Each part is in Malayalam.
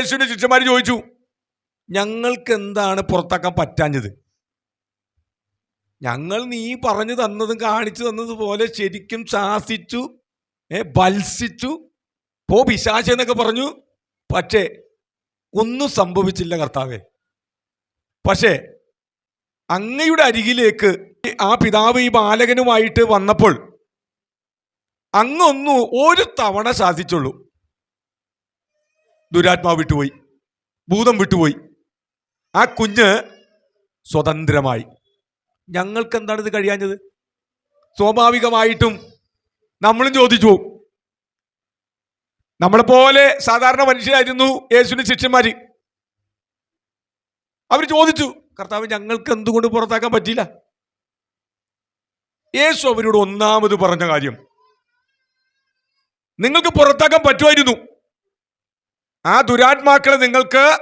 യേശുവിന്റെ ശിഷ്യന്മാർ ചോദിച്ചു ഞങ്ങൾക്ക് എന്താണ് പുറത്താക്കാൻ പറ്റാഞ്ഞത്? ഞങ്ങൾ നീ പറഞ്ഞു തന്നതും കാണിച്ചു തന്നതുപോലെ ശരിക്കും ശാസിച്ചു ഏ ബത്സിച്ചു പോ പിശാച എന്നൊക്കെ പറഞ്ഞു. പക്ഷേ ഒന്നും സംഭവിച്ചില്ല കർത്താവെ. പക്ഷേ അങ്ങയുടെ അരികിലേക്ക് ആ പിതാവ് ഈ ബാലകനുമായിട്ട് വന്നപ്പോൾ അങ്ങൊന്നു ഒരു തവണ ശാസിച്ചുള്ളൂ. ദുരാത്മാവ് വിട്ടുപോയി. ഭൂതം വിട്ടുപോയി. ആ കുഞ്ഞ് സ്വതന്ത്രമായി. ഞങ്ങൾക്ക് എന്താണ് ഇത് കഴിയാഞ്ഞത്? സ്വാഭാവികമായിട്ടും നമ്മളും ചോദിച്ചു പോകും. നമ്മളെ പോലെ സാധാരണ മനുഷ്യരായിരുന്നു യേശുവിന് ശിഷ്യന്മാര്. അവർ ചോദിച്ചു കർത്താവ് ഞങ്ങൾക്ക് എന്തുകൊണ്ട് പുറത്താക്കാൻ പറ്റിയില്ല? യേശു അവരോട് ഒന്നാമത് പറഞ്ഞ കാര്യം നിങ്ങൾക്ക് പുറത്താക്കാൻ പറ്റുമായിരുന്നു. ആ ദുരാത്മാക്കളെ നിങ്ങൾക്ക്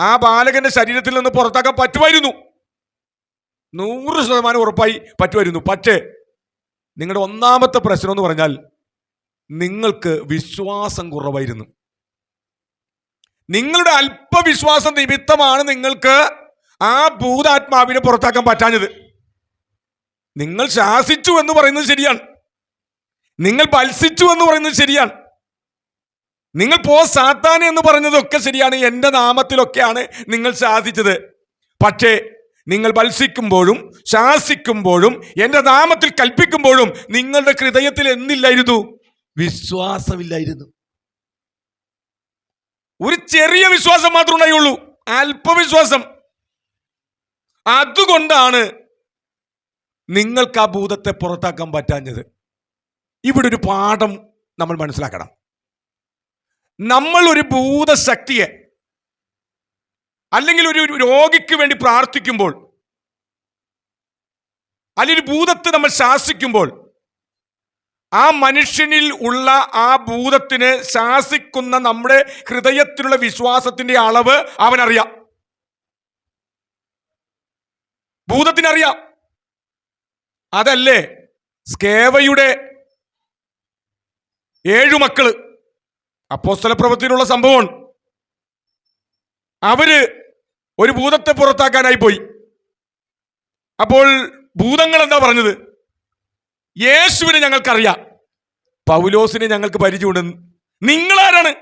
ആ ബാലകന്റെ ശരീരത്തിൽ നിന്ന് പുറത്താക്കാൻ പറ്റുമായിരുന്നു. നൂറ് ശതമാനം ഉറപ്പായി പറ്റുമായിരുന്നു. പക്ഷേ നിങ്ങളുടെ ഒന്നാമത്തെ പ്രശ്നം എന്ന് പറഞ്ഞാൽ നിങ്ങൾക്ക് വിശ്വാസം കുറവായിരുന്നു. നിങ്ങളുടെ അല്പവിശ്വാസം നിമിത്തമാണ് നിങ്ങൾക്ക് ആ ഭൂതാത്മാവിനെ പുറത്താക്കാൻ പറ്റാഞ്ഞത്. നിങ്ങൾ ശാസിച്ചു എന്ന് പറയുന്നത് ശരിയാണ്. നിങ്ങൾ പത്സിച്ചു എന്ന് പറയുന്നത് ശരിയാണ്. നിങ്ങൾ പോ സാത്താൻ എന്ന് പറഞ്ഞതൊക്കെ ശരിയാണ് എന്റെ നാമത്തിലൊക്കെയാണ് നിങ്ങൾ ശാസിച്ചത്. പക്ഷേ നിങ്ങൾ മത്സിക്കുമ്പോഴും ശാസിക്കുമ്പോഴും എന്റെ നാമത്തിൽ കൽപ്പിക്കുമ്പോഴും നിങ്ങളുടെ ഹൃദയത്തിൽ എന്നില്ലായിരുന്നു വിശ്വാസമില്ലായിരുന്നു. ഒരു ചെറിയ വിശ്വാസം മാത്രമേ ഉണ്ടായുള്ളൂ അല്പവിശ്വാസം. അതുകൊണ്ടാണ് നിങ്ങൾക്ക് ആ ഭൂതത്തെ പുറത്താക്കാൻ പറ്റാഞ്ഞത്. ഇവിടെ ഒരു പാഠം നമ്മൾ മനസ്സിലാക്കണം. നമ്മൾ ഒരു ഭൂതശക്തിയെ അല്ലെങ്കിൽ ഒരു രോഗിക്ക് വേണ്ടി പ്രാർത്ഥിക്കുമ്പോൾ അല്ലെങ്കിൽ ഭൂതത്തെ നമ്മൾ ശാസിക്കുമ്പോൾ ആ മനുഷ്യനിൽ ഉള്ള ആ ഭൂതത്തിന് ശാസിക്കുന്ന നമ്മുടെ ഹൃദയത്തിലുള്ള വിശ്വാസത്തിന്റെ അളവ് അവനറിയാം. ഭൂതത്തിനറിയാം. അതല്ലേ സ്കേവയുടെ ഏഴു മക്കൾ. അപ്പോസ്തല പ്രവൃത്തിയിലുള്ള സംഭവമാണ്. അവർ ഒരു ഭൂതത്തെ പുറത്താക്കാനായി പോയി. അപ്പോൾ ഭൂതങ്ങൾ എന്താ പറഞ്ഞത്? യേശുവിനെ ഞങ്ങൾക്കറിയാം. പൗലോസിനെ ഞങ്ങൾക്ക് പരിചയമുണ്ട്. നിങ്ങളാരാണ്?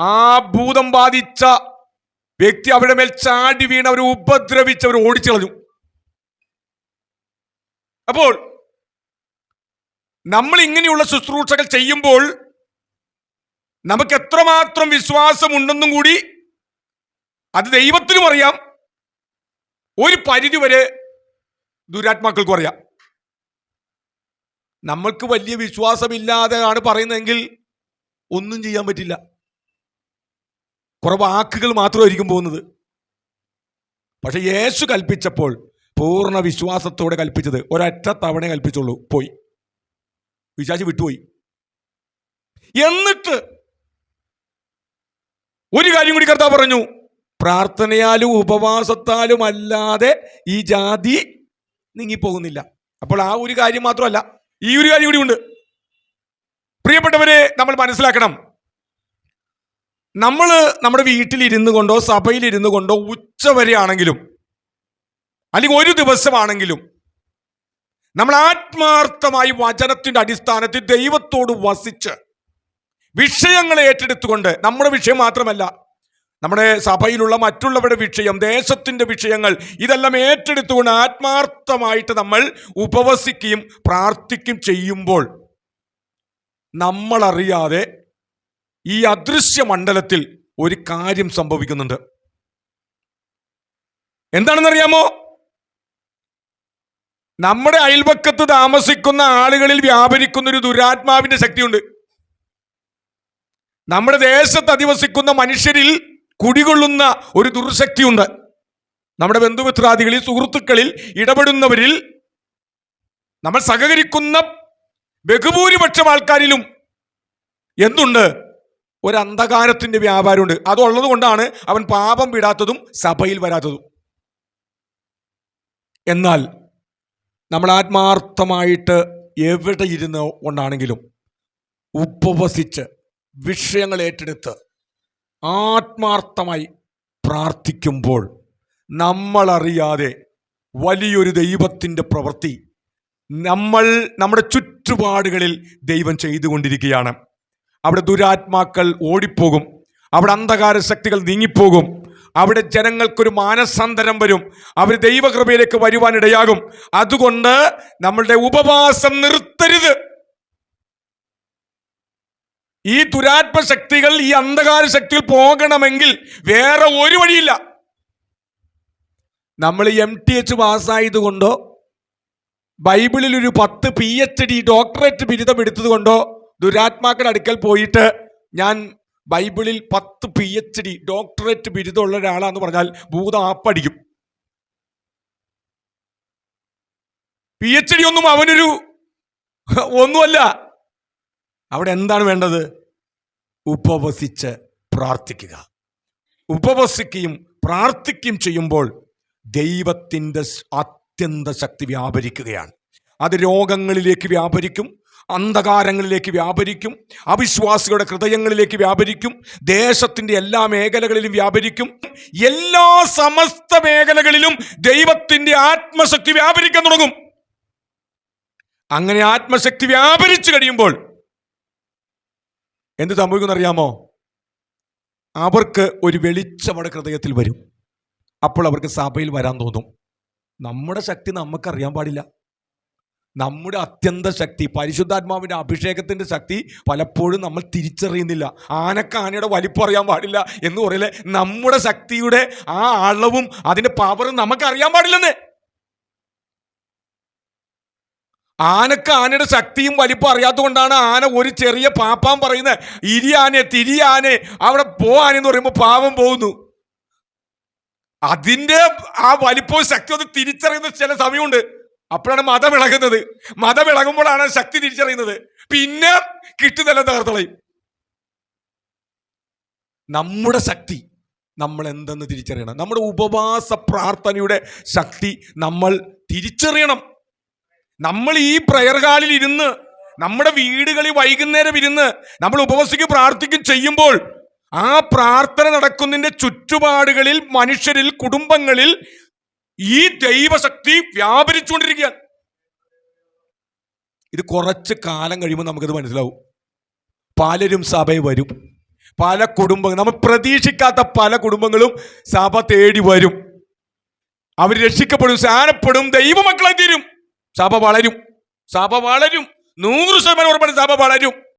ആ ഭൂതം ബാധിച്ച വ്യക്തി അവരുടെ മേൽ ചാടി വീണ് അവർ ഉപദ്രവിച്ച് അവർ ഓടിച്ചു കളഞ്ഞു അപ്പോൾ നമ്മൾ ഇങ്ങനെയുള്ള ശുശ്രൂഷകൾ ചെയ്യുമ്പോൾ നമുക്ക് എത്രമാത്രം വിശ്വാസമുണ്ടെന്നും കൂടി അത് ദൈവത്തിനും അറിയാം. ഒരു പരിധി വരെ ദുരാത്മാക്കൾക്കും അറിയാം. നമ്മൾക്ക് വലിയ വിശ്വാസമില്ലാതെയാണ് പറയുന്നതെങ്കിൽ ഒന്നും ചെയ്യാൻ പറ്റില്ല. കുറെ വാക്കുകൾ മാത്രമായിരിക്കും പോകുന്നത്. പക്ഷെ യേശു കൽപ്പിച്ചപ്പോൾ പൂർണ വിശ്വാസത്തോടെ കൽപ്പിച്ചത് ഒരൊറ്റ തവണ കൽപ്പിച്ചുള്ളൂ. പോയി. വിശ്വാസി വിട്ടുപോയി. എന്നിട്ട് ഒരു കാര്യം കൂടി കർത്താവ് പറഞ്ഞു. പ്രാർത്ഥനയാലും ഉപവാസത്താലും അല്ലാതെ ഈ ജാതി നീങ്ങിപ്പോകുന്നില്ല. അപ്പോൾ ആ ഒരു കാര്യം മാത്രമല്ല ഈ ഒരു കാര്യം കൂടി ഉണ്ട്. പ്രിയപ്പെട്ടവരെ നമ്മൾ മനസ്സിലാക്കണം. നമ്മൾ നമ്മുടെ വീട്ടിലിരുന്നു കൊണ്ടോ സഭയിലിരുന്നു കൊണ്ടോ ഉച്ച വരെ ആണെങ്കിലും അല്ലെങ്കിൽ ഒരു ദിവസമാണെങ്കിലും നമ്മൾ ആത്മാർത്ഥമായി വചനത്തിന്റെ അടിസ്ഥാനത്തിൽ ദൈവത്തോട് വസിച്ച് വിഷയങ്ങളെ ഏറ്റെടുത്തുകൊണ്ട് നമ്മുടെ വിഷയം മാത്രമല്ല നമ്മുടെ സഭയിലുള്ള മറ്റുള്ളവരുടെ വിഷയം ദേശത്തിന്റെ വിഷയങ്ങൾ ഇതെല്ലാം ഏറ്റെടുത്തുകൊണ്ട് ആത്മാർത്ഥമായിട്ട് നമ്മൾ ഉപവസിക്കുകയും പ്രാർത്ഥിക്കുകയും ചെയ്യുമ്പോൾ നമ്മളറിയാതെ ഈ അദൃശ്യ മണ്ഡലത്തിൽ ഒരു കാര്യം സംഭവിക്കുന്നുണ്ട്. എന്താണെന്നറിയാമോ? നമ്മുടെ അയൽപക്കത്ത് താമസിക്കുന്ന ആളുകളിൽ വ്യാപരിക്കുന്ന ഒരു ദുരാത്മാവിന്റെ ശക്തിയുണ്ട്. നമ്മുടെ ദേശത്ത് അധിവസിക്കുന്ന മനുഷ്യരിൽ കുടികൊള്ളുന്ന ഒരു ദുർശക്തിയുണ്ട്. നമ്മുടെ ബന്ധുമിത്രാദികളിൽ സുഹൃത്തുക്കളിൽ ഇടപെടുന്നവരിൽ നമ്മൾ സഹകരിക്കുന്ന ബഹുഭൂരിപക്ഷം ആൾക്കാരിലും എന്തുണ്ട്? ഒരു അന്ധകാരത്തിന്റെ വ്യാപാരമുണ്ട്. അതുള്ളത് കൊണ്ടാണ് അവൻ പാപം വിടാത്തതും സഭയിൽ വരാത്തതും. എന്നാൽ നമ്മൾ ആത്മാർത്ഥമായിട്ട് എവിടെ ഇരുന്ന് കൊണ്ടാണെങ്കിലും ഉപവസിച്ച് വിഷയങ്ങൾ ഏറ്റെടുത്ത് ആത്മാർത്ഥമായി പ്രാർത്ഥിക്കുമ്പോൾ നമ്മളറിയാതെ വലിയൊരു ദൈവത്തിന്റെ പ്രവൃത്തി നമ്മൾ നമ്മുടെ ചുറ്റുപാടുകളിൽ ദൈവം ചെയ്തുകൊണ്ടിരിക്കുകയാണ്. അവിടെ ദുരാത്മാക്കൾ ഓടിപ്പോകും. അവിടെ അന്ധകാര ശക്തികൾ നീങ്ങിപ്പോകും. അവിടെ ജനങ്ങൾക്കൊരു മാനസാന്തരം വരും. അവർ ദൈവകൃപയിലേക്ക് വരുവാനിടയാകും. അതുകൊണ്ട് നമ്മളുടെ ഉപവാസം നിർത്തരുത്. ഈ ദുരാത്മ ശക്തികൾ ഈ അന്ധകാര ശക്തിയിൽ പോകണമെങ്കിൽ വേറെ ഒരു വഴിയില്ല. നമ്മൾ എം ടി എച്ച് പാസ്സായതുകൊണ്ടോ ബൈബിളിൽ ഒരു പത്ത് പി എച്ച് ഡി ഡോക്ടറേറ്റ് ബിരുദം എടുത്തതുകൊണ്ടോ ദുരാത്മാക്കളുടെ അടുക്കൽ പോയിട്ട് ഞാൻ ബൈബിളിൽ പത്ത് പി എച്ച് ഡി ഡോക്ടറേറ്റ് ബിരുദമുള്ള ഒരാളാന്ന് പറഞ്ഞാൽ ഭൂതം ആപ്പടിക്കും. പി എച്ച് ഡി ഒന്നും അവനൊരു ഒന്നുമല്ല. അവിടെ എന്താണ് വേണ്ടത്? ഉപവസിച്ച് പ്രാർത്ഥിക്കുക. ഉപവസിക്കുകയും പ്രാർത്ഥിക്കുകയും ചെയ്യുമ്പോൾ ദൈവത്തിന്റെ അത്യന്ത ശക്തി വ്യാപരിക്കുകയാണ്. അത് രോഗങ്ങളിലേക്ക് വ്യാപരിക്കും അന്ധകാരങ്ങളിലേക്ക് വ്യാപരിക്കും അവിശ്വാസികളുടെ ഹൃദയങ്ങളിലേക്ക് വ്യാപരിക്കും ദേശത്തിന്റെ എല്ലാ മേഖലകളിലും വ്യാപരിക്കും. എല്ലാ സമസ്ത മേഖലകളിലും ദൈവത്തിന്റെ ആത്മശക്തി വ്യാപരിക്കാൻ തുടങ്ങും. അങ്ങനെ ആത്മശക്തി വ്യാപരിച്ചു കഴിയുമ്പോൾ എന്ത് സംഭവിക്കുമെന്നറിയാമോ? അവർക്ക് ഒരു വെളിച്ചം അവിടെ ഹൃദയത്തിൽ വരും. അപ്പോൾ അവർക്ക് സഭയിൽ വരാൻ തോന്നും. നമ്മുടെ ശക്തി നമുക്കറിയാൻ പാടില്ല. നമ്മുടെ അത്യന്ത ശക്തി പരിശുദ്ധാത്മാവിന്റെ അഭിഷേകത്തിന്റെ ശക്തി പലപ്പോഴും നമ്മൾ തിരിച്ചറിയുന്നില്ല. ആനക്ക് ആനയുടെ വലിപ്പം അറിയാൻ പാടില്ല എന്ന് പറയില്ലേ? നമ്മുടെ ശക്തിയുടെ ആ അളവും അതിന്റെ പവറും നമുക്കറിയാൻ പാടില്ലെന്ന്. ആനക്ക് ആനയുടെ ശക്തിയും വലിപ്പം അറിയാത്തതുകൊണ്ടാണ് ആന ഒരു ചെറിയ പാപ്പാൻ പറയുന്നത് ഇരിയാനെ തിരിയാനെ അവിടെ പോവാനെന്ന് പറയുമ്പോൾ പാവം പോകുന്നു. അതിന്റെ ആ വലിപ്പവും ശക്തി ഒന്ന് തിരിച്ചറിയുന്ന ചില സമയമുണ്ട്. അപ്പോഴാണ് മതം ഇളകുന്നത്. മതം ഇളകുമ്പോഴാണ് ശക്തി തിരിച്ചറിയുന്നത്. പിന്നെ കിട്ടുന്നില്ല തകർത്തളയും. നമ്മുടെ ശക്തി നമ്മൾ എന്തെന്ന് തിരിച്ചറിയണം? നമ്മുടെ ഉപവാസ പ്രാർത്ഥനയുടെ ശക്തി നമ്മൾ തിരിച്ചറിയണം. നമ്മൾ ഈ പ്രയർ ഹാളിൽ ഇരുന്ന് നമ്മുടെ വീടുകളിൽ വൈകുന്നേരം ഇരുന്ന് നമ്മൾ ഉപവസിക്കും പ്രാർത്ഥിക്കും ചെയ്യുമ്പോൾ ആ പ്രാർത്ഥന നടക്കുന്നതിന്റെ ചുറ്റുപാടുകളിൽ മനുഷ്യരിൽ കുടുംബങ്ങളിൽ ഈ ദൈവശക്തി വ്യാപരിച്ചുകൊണ്ടിരിക്കുകയാണ്. ഇത് കുറച്ച് കാലം കഴിയുമ്പോൾ നമുക്കത് മനസ്സിലാവും. പലരും സഭയിൽ വരും. പല കുടുംബങ്ങൾ നമ്മൾ പ്രതീക്ഷിക്കാത്ത പല കുടുംബങ്ങളും സഭ തേടി വരും. അവർ രക്ഷിക്കപ്പെടും സ്നാനപ്പെടും ദൈവമക്കളെ തീരും. സഭ വളരും. സഭ വളരും. നൂറ് ശതമാനം ഉറപ്പാണ് സഭ വളരും.